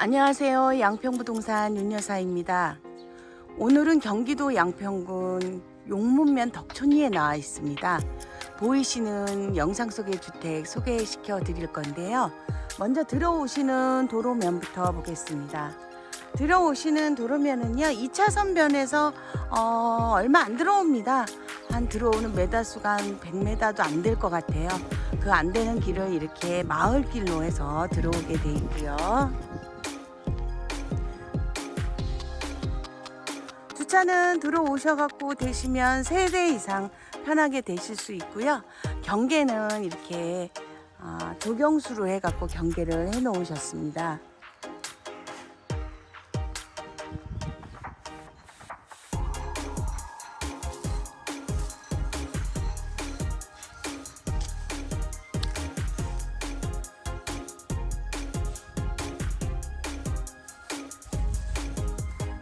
안녕하세요. 양평부동산 윤여사입니다. 오늘은 경기도 양평군 용문면 덕촌리에 나와 있습니다. 보이시는 영상 속의 주택 소개시켜 드릴 건데요. 먼저 들어오시는 도로면부터 보겠습니다. 들어오시는 도로면은요, 2차선 변에서 어, 얼마 안 들어옵니다. 한 들어오는 메다 수가 한 100m도 안 될 것 같아요. 그 안 되는 길을 이렇게 마을길로 해서 들어오게 돼 있고요. 주차는 들어오셔갖고 되시면 세대 이상 편하게 되실 수 있고요. 경계는 이렇게 아, 조경수로 해갖고 경계를 해 놓으셨습니다.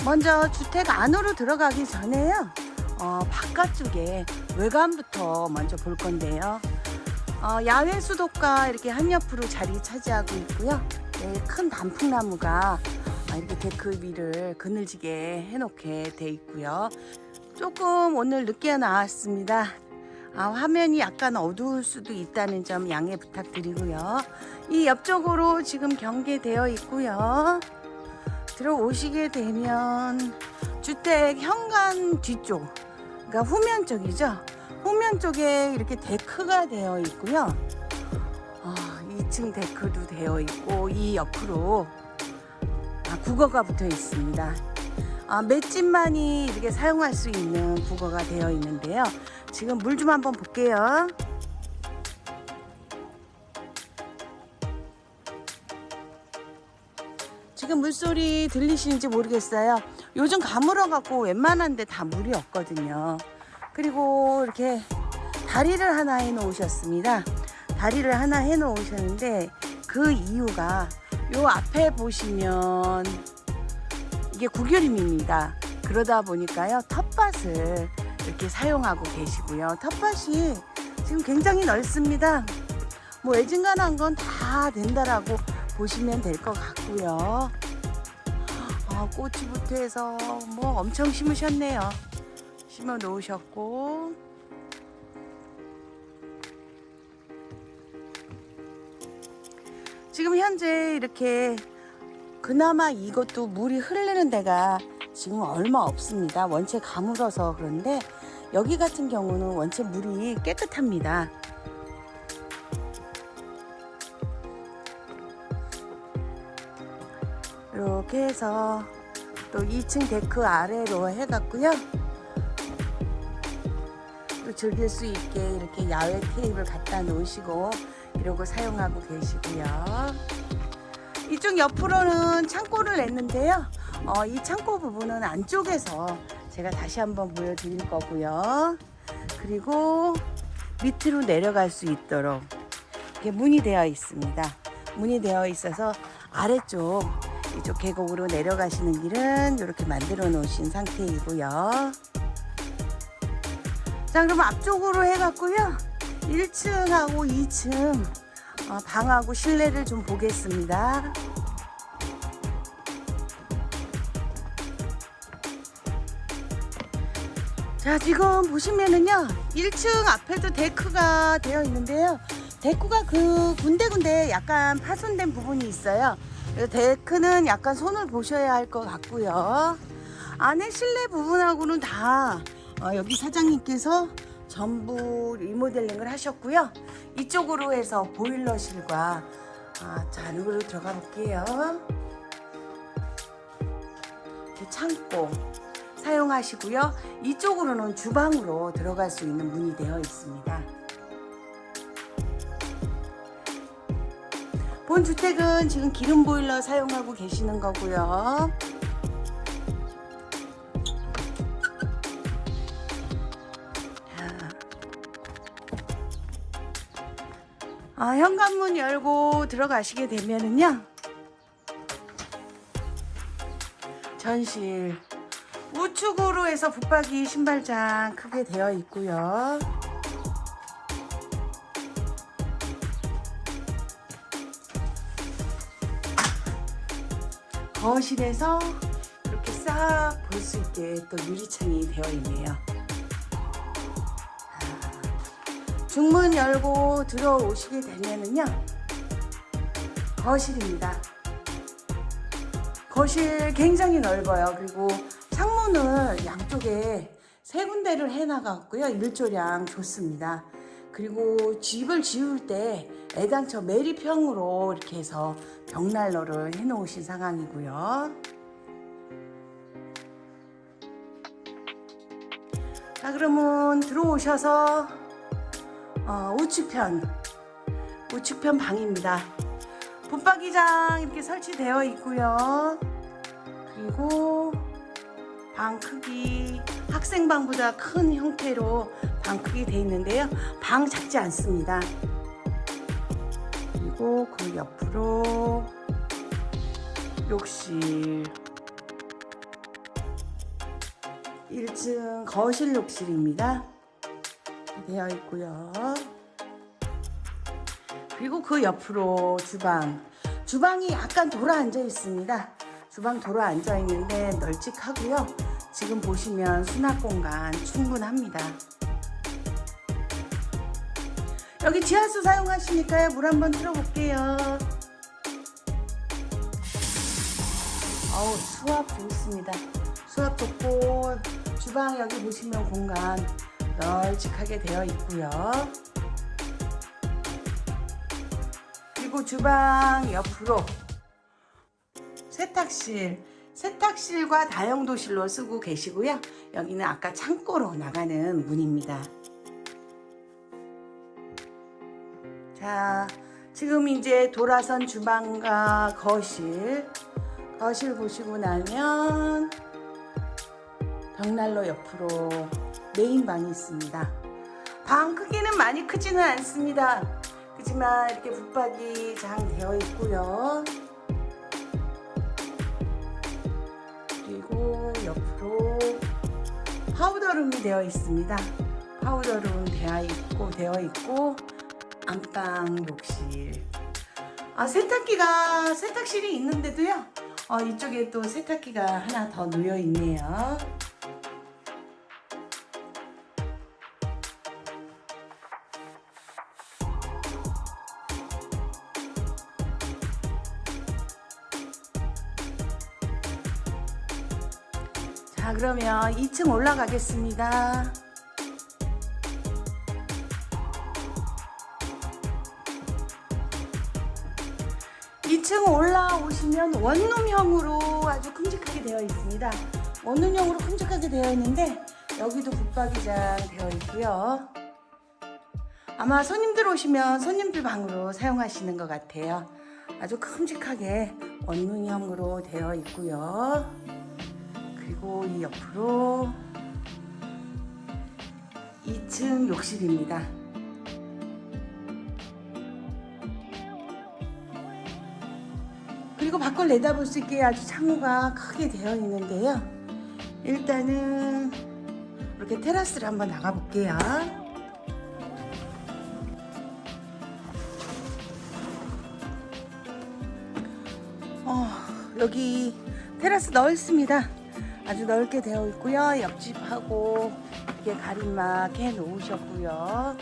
먼저 주택 안으로 들어가기 전에요. 어, 바깥쪽에 외관부터 먼저 볼 건데요. 어, 야외 수도가 이렇게 한 옆으로 자리 차지하고 있고요. 네, 큰 단풍나무가 아, 이렇게 데크 위를 그늘지게 해놓게 돼 있고요. 조금 오늘 늦게 나왔습니다. 아, 화면이 약간 어두울 수도 있다는 점 양해 부탁드리고요. 이 옆쪽으로 지금 경계되어 있고요. 들어오시게 되면 주택 현관 뒤쪽, 그러니까 후면 쪽이죠. 후면 쪽에 이렇게 데크가 되어 있고요. 어, 2층 데크도 되어 있고 이 옆으로 아, 국어가 붙어 있습니다. 아, 맷집만이 이렇게 사용할 수 있는 국어가 되어 있는데요. 지금 물 좀 한번 볼게요. 지금 물소리 들리시는지 모르겠어요. 요즘 가물어 갖고 웬만한 데 다 물이 없거든요. 그리고 이렇게 다리를 하나 해 놓으셨습니다. 다리를 하나 해 놓으셨는데 그 이유가 요 앞에 보시면 이게 구교림입니다. 그러다 보니까요 텃밭을 이렇게 사용하고 계시고요. 텃밭이 지금 굉장히 넓습니다. 뭐 애진간한 건 다 된다라고 보시면 될 것 같고요. 아, 꼬치부터 해서 뭐 엄청 심으셨네요. 심어 놓으셨고. 지금 현재 이렇게 그나마 이것도 물이 흐르는 데가 지금 얼마 없습니다. 원체 가물어서 그런데 여기 같은 경우는 원체 물이 깨끗합니다. 이렇게 해서 또 2층 데크 아래로 해갖고요. 또 즐길 수 있게 이렇게 야외 테이블 갖다 놓으시고 이러고 사용하고 계시고요. 이쪽 옆으로는 창고를 냈는데요. 어, 이 창고 부분은 안쪽에서 제가 다시 한번 보여드릴 거고요. 그리고 밑으로 내려갈 수 있도록 이렇게 문이 되어 있습니다. 문이 되어 있어서 아래쪽 이쪽 계곡으로 내려가시는 길은 이렇게 만들어 놓으신 상태이고요. 자, 그럼 앞쪽으로 해갖고요. 1층하고 2층 어, 방하고 실내를 좀 보겠습니다. 자, 지금 보시면은요. 1층 앞에도 데크가 되어 있는데요. 데크가 그 군데군데 약간 파손된 부분이 있어요. 데크는 약간 손을 보셔야 할 것 같고요. 안에 실내 부분하고는 다 어, 여기 사장님께서 전부 리모델링을 하셨고요. 이쪽으로 해서 보일러실과 아, 자, 안으로 들어가 볼게요. 창고 사용하시고요. 이쪽으로는 주방으로 들어갈 수 있는 문이 되어 있습니다. 본 주택은 지금 기름 보일러 사용하고 계시는 거고요. 아, 현관문 열고 들어가시게 되면은요. 전실 우측으로 해서 붙박이 신발장 크게 되어 있고요. 거실에서 이렇게 싹 볼 수 있게 또 유리창이 되어 있네요. 아, 중문 열고 들어오시게 되면은요. 거실입니다. 거실 굉장히 넓어요. 그리고 창문을 양쪽에 세 군데를 해나갔고요. 일조량 좋습니다. 그리고 집을 지을 때 애당초 매립형으로 이렇게 해서 벽난로를 해 놓으신 상황이고요. 자, 그러면 들어오셔서 어, 우측편, 우측편 방입니다. 붙박이장 이렇게 설치되어 있고요. 그리고 방 크기 학생방보다 큰 형태로 방 크기 되어 있는데요. 방 작지 않습니다. 그리고 그 옆으로 욕실 1층 거실 욕실입니다. 되어 있고요. 그리고 그 옆으로 주방. 주방이 약간 돌아 앉아 있습니다. 주방 돌아 앉아 있는데 널찍하고요. 지금 보시면 수납 공간 충분합니다. 여기 지하수 사용하시니까요. 물 한번 틀어볼게요. 어우, 수압 좋습니다. 수압 좋고, 주방 여기 보시면 공간 널찍하게 되어 있고요. 그리고 주방 옆으로 세탁실, 세탁실과 다용도실로 쓰고 계시고요. 여기는 아까 창고로 나가는 문입니다. 자, 지금 이제 돌아선 주방과 거실, 거실 보시고 나면 벽난로 옆으로 메인 방이 있습니다. 방 크기는 많이 크지는 않습니다. 그지만 이렇게 붙박이 장 되어 있고요. 그리고 옆으로 파우더룸이 되어 있습니다. 파우더룸 되어 있고 되어 있고 안방 욕실. 아 세탁기가 세탁실이 있는데도요. 어, 이쪽에 또 세탁기가 하나 더 놓여 있네요. 자, 그러면 2층 올라가겠습니다. 이층 올라오시면 원룸형으로 아주 큼직하게 되어 있습니다. 원룸형으로 큼직하게 되어 있는데 여기도 붙박이장 되어 있고요. 아마 손님들 오시면 손님들 방으로 사용하시는 것 같아요. 아주 큼직하게 원룸형으로 되어 있고요. 그리고 이 옆으로 2층 욕실입니다. 그리고 밖을 내다볼 수 있게 아주 창호가 크게 되어 있는데요. 일단은 이렇게 테라스를 한번 나가 볼게요. 어, 여기 테라스 넓습니다. 아주 넓게 되어 있고요. 옆집하고 이렇게 가림막 해 놓으셨고요.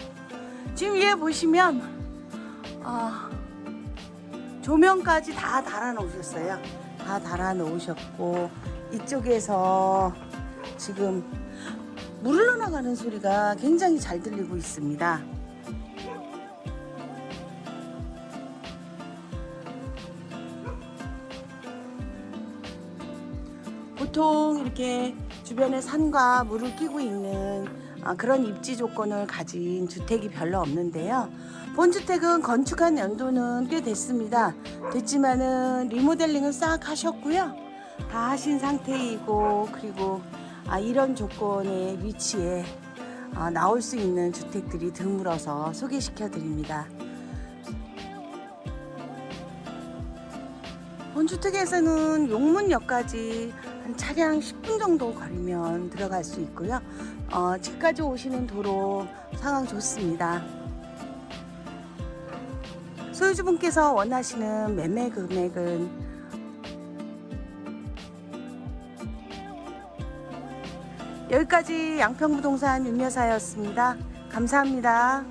지금 위에 보시면 어, 조명까지 다 달아 놓으셨어요. 다 달아 놓으셨고 이쪽에서 지금 물 흘러나가는 소리가 굉장히 잘 들리고 있습니다. 보통 이렇게 주변에 산과 물을 끼고 있는 아, 그런 입지 조건을 가진 주택이 별로 없는데요. 본주택은 건축한 연도는 꽤 됐습니다. 됐지만은 리모델링을 싹 하셨고요. 다 하신 상태이고 그리고 아, 이런 조건의 위치에 아, 나올 수 있는 주택들이 드물어서 소개시켜 드립니다. 본주택에서는 용문역까지 한 차량 10분 정도 거리면 들어갈 수 있고요. 어, 집까지 오시는 도로 상황 좋습니다. 소유주분께서 원하시는 매매 금액은 여기까지 양평부동산 윤여사였습니다. 감사합니다.